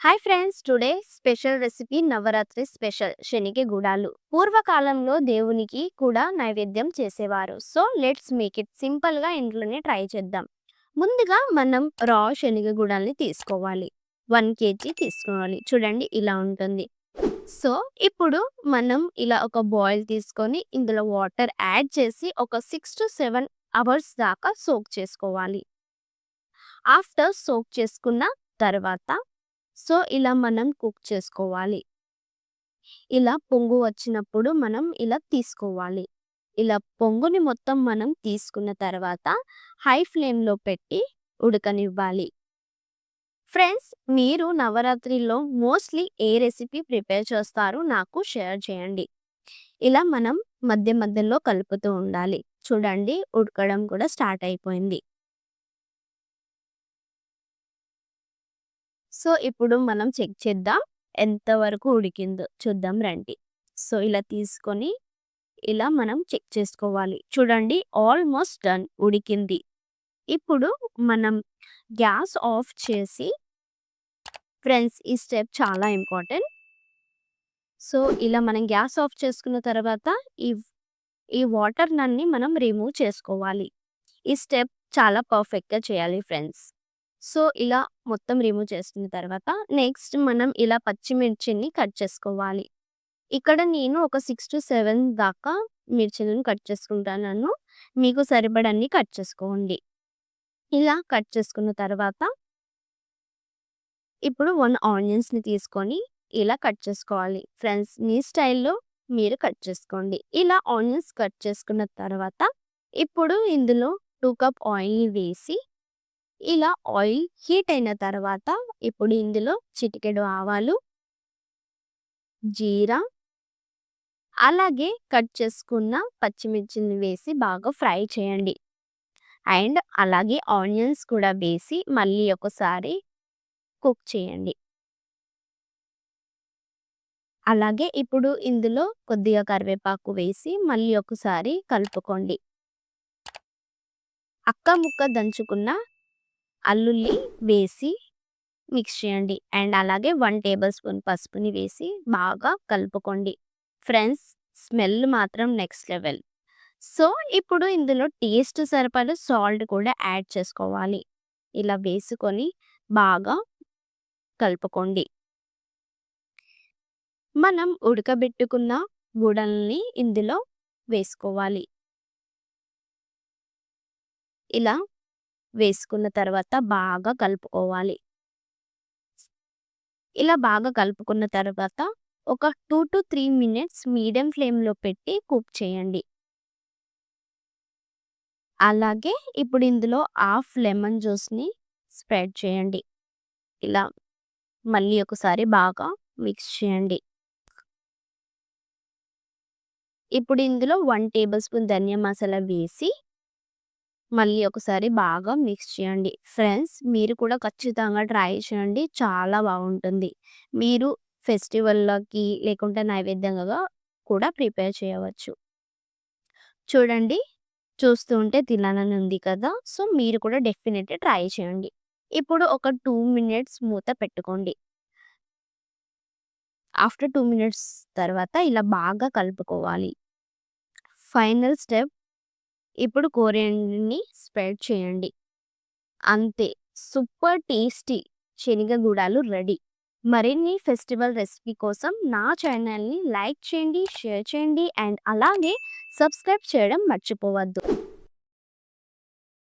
Hi friends! Today special recipe Navratri special శనిగ గుడాలు. పూర్వకాలంలో దేవునికి కూడా నైవేద్యం చేసేవారు. సో లెట్స్ మేక్ ఇట్ సింపుల్గా ఇంట్లోనే ట్రై చేద్దాం. ముందుగా మనం రా శనగ గుడాల్ని తీసుకోవాలి. వన్ కేజీ తీసుకోవాలి. చూడండి ఇలా ఉంటుంది. సో ఇప్పుడు మనం ఇలా ఒక బాయిల్ తీసుకొని ఇందులో వాటర్ యాడ్ చేసి ఒక సిక్స్ టు సెవెన్ అవర్స్ దాకా సోక్ చేసుకోవాలి. ఆఫ్టర్ సోక్ చేసుకున్న తర్వాత సో ఇలా మనం కుక్ చేసుకోవాలి. ఇలా పొంగు వచ్చినప్పుడు మనం ఇలా తీసుకోవాలి. ఇలా పొంగుని మొత్తం మనం తీసుకున్న తర్వాత హై ఫ్లేమ్లో పెట్టి ఉడకనివ్వాలి. ఫ్రెండ్స్ మీరు నవరాత్రిలో మోస్ట్లీ ఏ రెసిపీ ప్రిపేర్ చేస్తారో నాకు షేర్ చేయండి. ఇలా మనం మధ్య మధ్యలో కలుపుతూ ఉండాలి. చూడండి ఉడకడం కూడా స్టార్ట్ అయిపోయింది. సో ఇప్పుడు మనం చెక్ చేద్దాం ఎంతవరకు ఉడికిందో. చూద్దాం రండి. సో ఇలా తీసుకొని ఇలా మనం చెక్ చేసుకోవాలి. చూడండి ఆల్మోస్ట్ డన్ ఉడికింది. ఇప్పుడు మనం గ్యాస్ ఆఫ్ చేసి ఫ్రెండ్స్ ఈ స్టెప్ చాలా ఇంపార్టెంట్. సో ఇలా మనం గ్యాస్ ఆఫ్ చేసుకున్న తర్వాత ఈ ఈ వాటర్ నన్ని మనం రిమూవ్ చేసుకోవాలి. ఈ స్టెప్ చాలా పర్ఫెక్ట్గా చేయాలి ఫ్రెండ్స్. సో ఇలా మొత్తం రిమూవ్ చేసుకున్న తర్వాత నెక్స్ట్ మనం ఇలా పచ్చిమిర్చిని కట్ చేసుకోవాలి. ఇక్కడ నేను ఒక సిక్స్ టు సెవెన్ దాకా మిర్చిలను కట్ చేసుకుంటాను మీకు సరిపడన్ని కట్ చేసుకోండి. ఇలా కట్ చేసుకున్న తర్వాత ఇప్పుడు వన్ ఆనియన్స్ని తీసుకొని ఇలా కట్ చేసుకోవాలి. ఫ్రెండ్స్ మీ స్టైల్లో మీరు కట్ చేసుకోండి. ఇలా ఆనియన్స్ కట్ చేసుకున్న తర్వాత ఇప్పుడు ఇందులో టూ కప్ ఆయిల్ని వేసి ఇలా ఆయిల్ హీట్ అయిన తర్వాత ఇప్పుడు ఇందులో చిటికెడు ఆవాలు జీరా అలాగే కట్ చేసుకున్న పచ్చిమిర్చిని వేసి బాగా ఫ్రై చేయండి. అండ్ అలాగే ఆనియన్స్ కూడా వేసి మళ్ళీ ఒకసారి కుక్ చేయండి. అలాగే ఇప్పుడు ఇందులో కొద్దిగా కరివేపాకు వేసి మళ్ళీ ఒకసారి కలుపుకోండి. అక్క ముక్క దంచుకున్న అల్లుల్లి వేసి మిక్స్ చేయండి. అండ్ అలాగే వన్ టేబుల్ స్పూన్ పసుపుని వేసి బాగా కలుపుకోండి. ఫ్రెండ్స్ స్మెల్ మాత్రం నెక్స్ట్ లెవెల్. సో ఇప్పుడు ఇందులో టేస్ట్ సరిపడ సాల్ట్ కూడా యాడ్ చేసుకోవాలి. ఇలా వేసుకొని బాగా కలుపుకోండి. మనం ఉడకబెట్టుకున్న గుడల్ని ఇందులో వేసుకోవాలి. ఇలా వేసుకున్న తర్వాత బాగా కలుపుకోవాలి. ఇలా బాగా కలుపుకున్న తర్వాత ఒక two to three minutes medium ఫ్లేమ్లో పెట్టి కుక్ చేయండి. అలాగే ఇప్పుడు ఇందులో హాఫ్ లెమన్ జ్యూస్ని స్ప్రెడ్ చేయండి. ఇలా మళ్ళీ ఒకసారి బాగా మిక్స్ చేయండి. ఇప్పుడు ఇందులో వన్ టేబుల్ స్పూన్ ధనియా మసాలా వేసి మళ్ళీ ఒకసారి బాగా మిక్స్ చేయండి ఫ్రెండ్స్ మీరు కూడా ఖచ్చితంగా ట్రై చేయండి చాలా బాగుంటుంది మీరు ఫెస్టివల్‌లకి లేకుంటే నైవేద్యంగా కూడా ప్రిపేర్ చేయవచ్చు. చూడండి. చూస్తూ ఉంటే తినాలని ఉంది కదా! సో, మీరు కూడా డెఫినెట్‌లీ ట్రై చేయండి. ఇప్పుడు ఒక టూ మినిట్స్ మూత పెట్టుకోండి. ఆఫ్టర్ టూ మినిట్స్ తర్వాత ఇలా బాగా కలుపుకోవాలి. ఫైనల్ స్టెప్ ఇప్పుడు కోరియండర్ని స్ప్రెడ్ చేయండి. అంతే సూపర్ టేస్టీ శనగ గుడాలు రెడీ. మరిన్ని ఫెస్టివల్ రెసిపీ కోసం నా ఛానల్‌ని లైక్ చేయండి, షేర్ చేయండి అండ్ అలాగే సబ్స్క్రైబ్ చేయడం మర్చిపోవద్దు.